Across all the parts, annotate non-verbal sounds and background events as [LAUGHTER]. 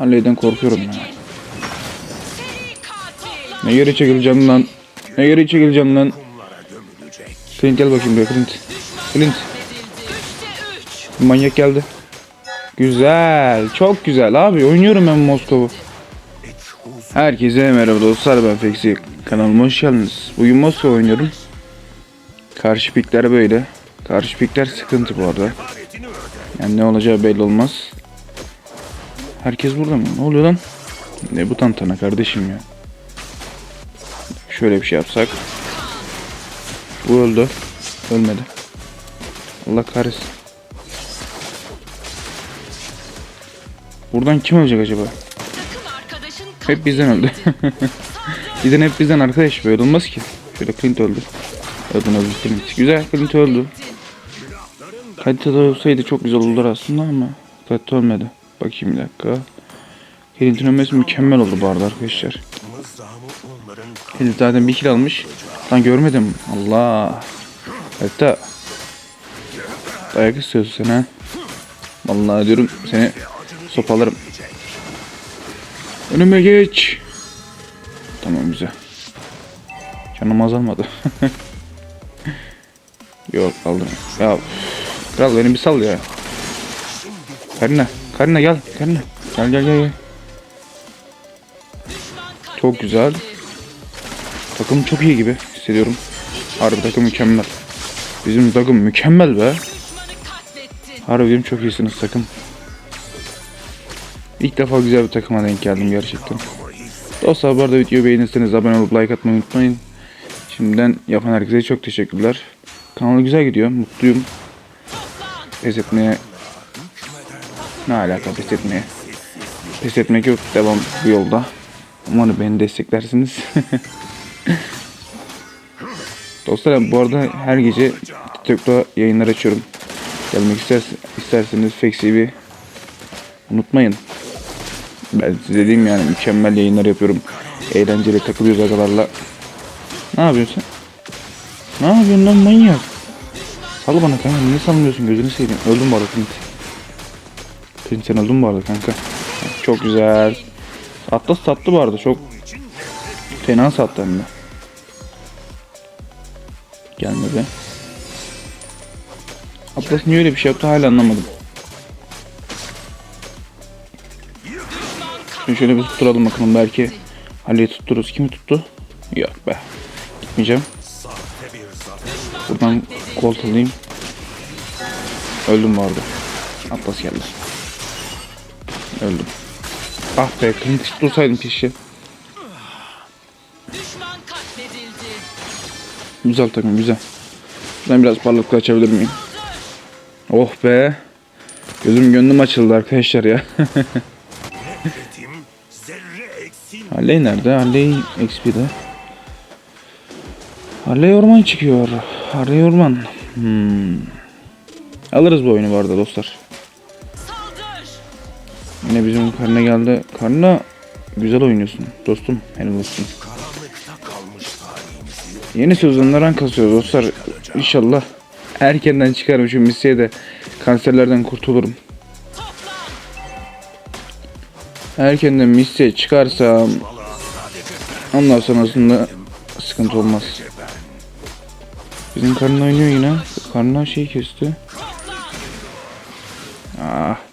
Halley'den korkuyorum ya. Ne geri çekileceğim lan? Ne geri çekileceğim lan? Clint gel bakayım buraya Clint. Clint. Manyak geldi. Güzel. Çok güzel abi. Oynuyorum ben Moskova'yı. Herkese merhaba dostlar ben Fexi. Kanalıma hoş geldiniz. Bugün Moskova oynuyorum. Karşı pikler böyle. Karşı pikler sıkıntı bu arada. Yani ne olacağı belli olmaz. Herkes burada mı? Ne oluyor lan? Ne bu tantana kardeşim ya. Şöyle bir şey yapsak. Bu öldü. Ölmedi. Allah kahretsin. Buradan kim ölecek acaba? Hep bizden öldü. [LAUGHS] bizden hep bizden arkadaş böyle olmaz ki. Şöyle Clint öldü. Öldün öldü Clint. Güzel Clint öldü. Kalitede olsaydı çok güzel olur aslında ama kalite ölmedi. Bakayım bir dakika. Clint'in ölmesi mükemmel oldu bu arada arkadaşlar. Clint zaten bir kill almış. Lan görmedim. Allah. Hatta dayak istiyorsun sen ha. Vallahi diyorum seni sopalarım. Önüme geç. Tamam güzel. Canım azalmadı. [LAUGHS] Yok aldım. Ya kral beni bir sal ya. Karina, Karina gel, Karina. Gel gel gel gel. Çok güzel. Takım çok iyi gibi hissediyorum. Harbi takım mükemmel. Bizim takım mükemmel be. Harbiden çok iyisiniz takım. İlk defa güzel bir takıma denk geldim gerçekten. Dostlar bu arada videoyu beğenirseniz abone olup like atmayı unutmayın. Şimdiden yapan herkese çok teşekkürler. Kanal güzel gidiyor. Mutluyum. Pes etmeye... Ne alaka pes etmeye? Pes etmek yok. Devam bu yolda. Umarım beni desteklersiniz. [LAUGHS] Dostlar bu arada her gece TikTok'ta yayınlar açıyorum. Gelmek ister, isterseniz FakeCV unutmayın. Ben size dediğim yani mükemmel yayınlar yapıyorum. Eğlenceli takılıyoruz agalarla. Ne yapıyorsun? Ne yapıyorsun lan manyak? Sal bana kanka niye salmıyorsun gözünü seveyim. Öldüm bu arada Clint. Sen öldün bu arada kanka. Çok güzel. Atlas sattı bu arada çok fena sattı hem de. Gelmedi. Atlas niye öyle bir şey yaptı hala anlamadım. Şimdi şöyle bir tutturalım bakalım belki Ali'yi tuttururuz. Kimi tuttu? Yok be. Gitmeyeceğim. Buradan kolt alayım. Öldüm arada. Atlas geldi. Öldüm. Ah be Clint tuttursaydım pişi. Düşman katledildi. Güzel takım güzel. Şuradan biraz parlaklık açabilir miyim? Oh be. Gözüm gönlüm açıldı arkadaşlar ya. [LAUGHS] Harley nerede? Harley XP'de. Harley orman çıkıyor. Harley orman. Hmm. Alırız bu oyunu bu arada dostlar. Yine bizim karne geldi. Karna güzel oynuyorsun dostum. Helal olsun. Yeni sezonda rank kasıyoruz dostlar. İnşallah erkenden çıkarım şu misye de kanserlerden kurtulurum. Erkenden misye çıkarsam ondan sonrasında sıkıntı olmaz. Bizim karnı oynuyor yine. Karnına şey kesti. Ah.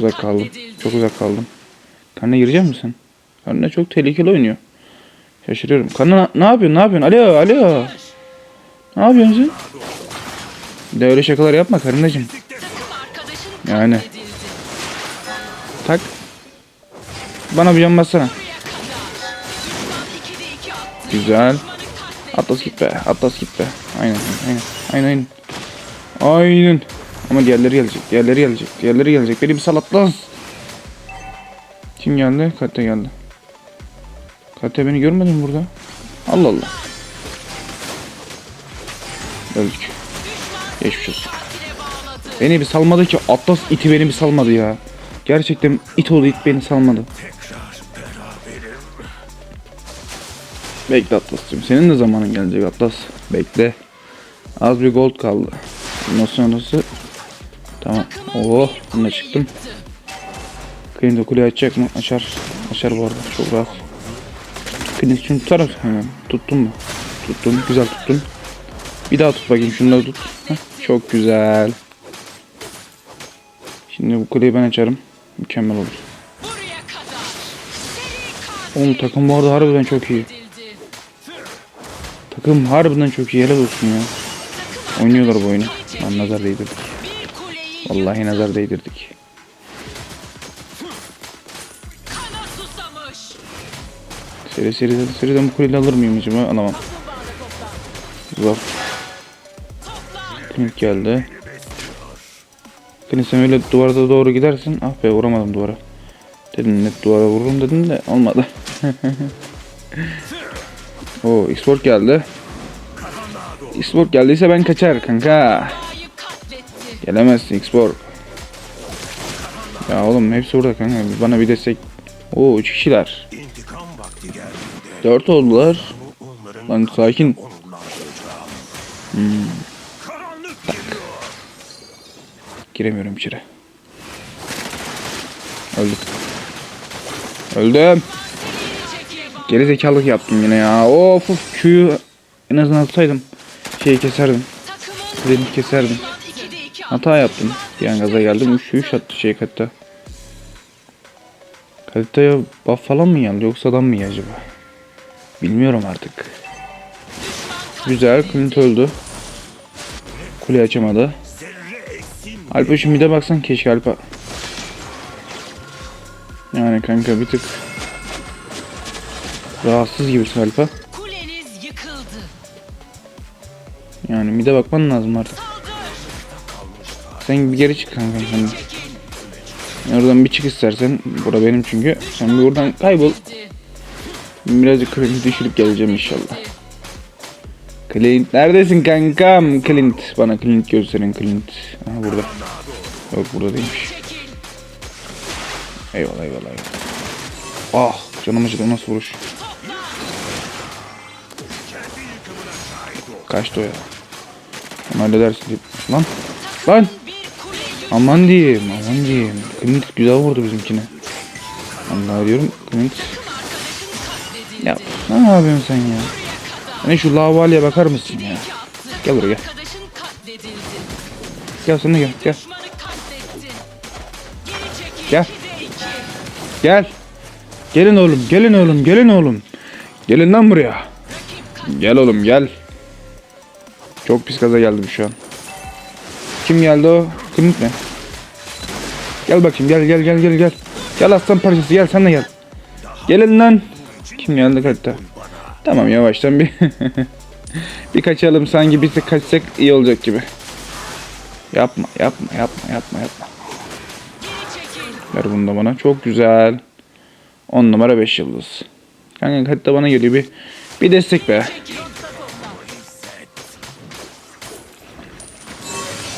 Uzak kaldım. Çok uzak kaldım. Karnına girecek misin? Karnına çok tehlikeli oynuyor. Şaşırıyorum. Karnına ne yapıyorsun? Ne yapıyorsun? Alo, alo. Ne yapıyorsun sen? De öyle şakalar yapma arkadaşın Yani. Tak. Bana bir can bassana. Güzel. Atlas git be. Atlas git be. Aynen. Aynen. Aynen. Aynen. Ama diğerleri gelecek. Diğerleri gelecek. Diğerleri gelecek. Beni bir sal Atlas. Kim geldi? Kate geldi. Kate beni görmedin burada? Allah Allah. Öldük. Geçmiş olsun. Beni bir salmadı ki Atlas iti beni bir salmadı ya. Gerçekten it oldu it beni salmadı. Bekle Atlas'cığım. Senin de zamanın gelecek Atlas. Bekle. Az bir gold kaldı. Bundan sonrası tamam. Oh bununla çıktım. Clint de kuleyi açacak mı? Açar. Açar bu arada. Çok rahat. Clint şunu tutar? Hemen. Tuttun mu? Tuttun. Güzel tuttun. Bir daha tut bakayım. Da tut. Heh, çok güzel. Şimdi bu kuleyi ben açarım. Mükemmel olur. Buraya kadar. Seri katil Oğlum takım bu arada harbiden çok iyi. Takım harbiden çok iyi. Helal olsun ya. Oynuyorlar bu oyunu. Lan nazar değdirdik. Vallahi nazar değdirdik. Seri seri seriden bu kuleyi alır mıyım acaba? Alamam. Toplan. Clint geldi. Sen öyle duvarda doğru gidersin. Ah be vuramadım duvara. Dedim net duvara vururum dedim de olmadı. [LAUGHS] Oo Xbox geldi. Xbox geldiyse ben kaçar kanka. Gelemezsin Xbox. Ya oğlum hepsi burada kanka. Bana bir destek. Oo 3 kişiler. İntikam vakti geldiğinde 4 oldular. Lan sakin. Karanlık geliyor. Giremiyorum içeri. Öldük. Öldüm. Geri zekalılık yaptım yine ya. Of of Q'yu en azından atsaydım. Şeyi keserdim. Kredi keserdim. Hata yaptım. Bir an gaza geldim. 3 3 attı şey kalite. Kaliteye buff falan mı geldi yoksa adam mı acaba? Bilmiyorum artık. Güzel. Clint öldü. Kule açamadı. Alpa şu mide baksan keşke Alpa. Yani kanka bir tık rahatsız gibisin Alpa. Yani mide bakman lazım artık. Sen bir geri çık kanka sen. Oradan bir çık istersen. Bura benim çünkü. Sen bir oradan kaybol. Birazcık kredi düşürüp geleceğim inşallah. Clint neredesin kankam? Clint. Bana Clint gösterin Clint. Aha burada. Yok burada değilmiş. Eyvallah eyvallah eyvallah. Ah canım acıdı nasıl vuruş. Kaçtı o ya. Onu halledersin. Lan. Lan. Aman diyeyim aman diyeyim. Clint güzel vurdu bizimkine. Allah diyorum Clint. Ya ne yapıyorsun sen ya? Hani şu lavaliye bakar mısın ya? Gel buraya gel. Sen de gel gel. Gel. Gel. Gelin oğlum gelin oğlum gelin oğlum. Gelin lan buraya. Gel oğlum gel. Çok pis gaza geldim şu an. Kim geldi o? Clint mi? Gel bakayım gel gel gel gel gel. Gel aslan parçası gel sen de gel. Gelin lan. Kim geldi hatta? Tamam yavaştan bir [LAUGHS] bir kaçalım sanki bir kaçsak iyi olacak gibi. Yapma yapma yapma yapma yapma. Ver bunu da bana. Çok güzel. 10 numara 5 yıldız. Kanka hatta bana geliyor bir bir destek be.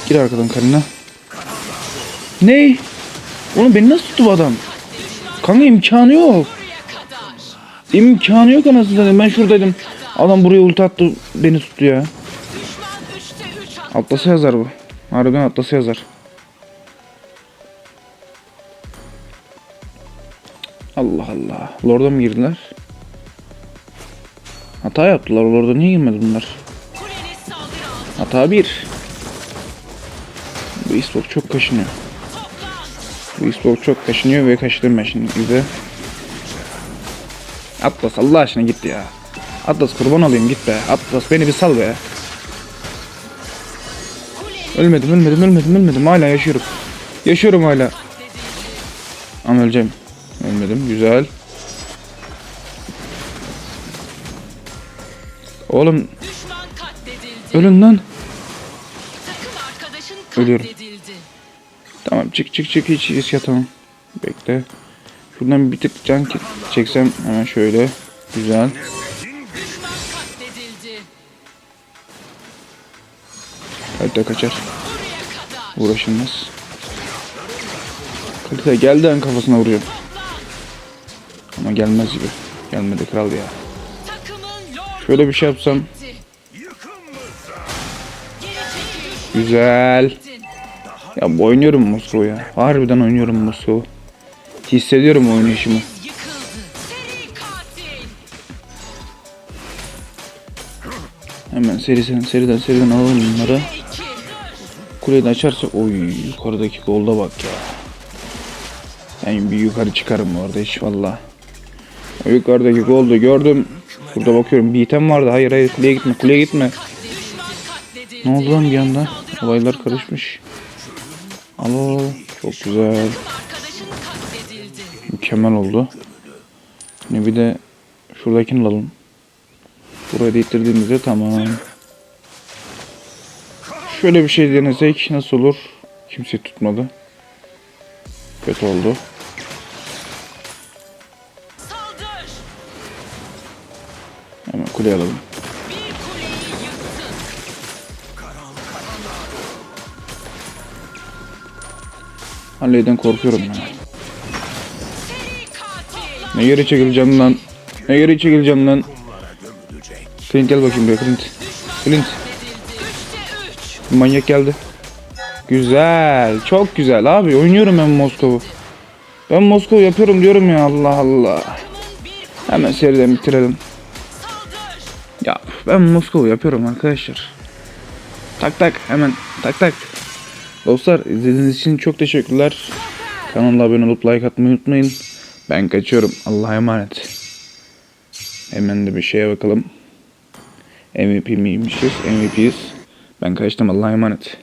Gir arkadan karına. Ney? Oğlum beni nasıl tuttu bu adam? Kanka imkanı yok. İmkanı yok anasını satayım. Ben şuradaydım. Adam buraya ulti attı beni tuttu ya. Atlası yazar bu. Harbiden atlası yazar. Allah Allah. Lord'a mı girdiler? Hata yaptılar. Lord'a niye girmedi bunlar? Hata bir. Bu Xbox çok kaşınıyor. Xbox çok kaşınıyor ve kaşıdım ben şimdi bize. Atlas Allah aşkına git ya. Atlas kurban olayım git be. Atlas beni bir sal be. Ölmedim ölmedim ölmedim ölmedim hala yaşıyorum. Yaşıyorum hala. Ama öleceğim. Ölmedim güzel. Oğlum ölün lan. Ölüyorum. Tamam çık çık çık hiç risk atamam. Bekle. Şuradan bir tık can çeksem hemen şöyle. Güzel. Kalite kaçar. Uğraşılmaz. Kalite geldi an kafasına vuruyor. Ama gelmez gibi. Gelmedi kral ya. Şöyle bir şey yapsam. Güzel. Ya oynuyorum Moskova ya. Harbiden oynuyorum Moskova. Hissediyorum oynayışımı. Hemen seriden seriden seriden alalım bunları. Kuleyi de açarsak oy yukarıdaki golda bak ya. Ben bir yukarı çıkarım bu arada hiç valla. O yukarıdaki goldu gördüm. Burada bakıyorum bir item vardı. Hayır hayır kuleye gitme kuleye gitme. Ne oldu lan bir anda? Olaylar karışmış. Al. Çok güzel. Mükemmel oldu. Ne bir de şuradakini alalım. Buraya da ittirdiğimizde tamam. Şöyle bir şey denesek nasıl olur? Kimse tutmadı. Kötü oldu. Hemen kuleye alalım. Halley'den korkuyorum katil. Ne geri çekileceğim lan? Ne geri çekileceğim lan? Clint gel bakayım buraya Clint. Clint. Manyak geldi. Güzel. Çok güzel abi. Oynuyorum ben Moskov'u. Ben Moskova yapıyorum diyorum ya Allah Allah. Hemen seriden bitirelim. Ya ben Moskova yapıyorum arkadaşlar. Tak tak hemen tak tak. Dostlar izlediğiniz için çok teşekkürler. Kanala abone olup like atmayı unutmayın. Ben kaçıyorum. Allah'a emanet. Hemen de bir şeye bakalım. MVP miymişiz? MVP'yiz. Ben kaçtım. Allah'a emanet.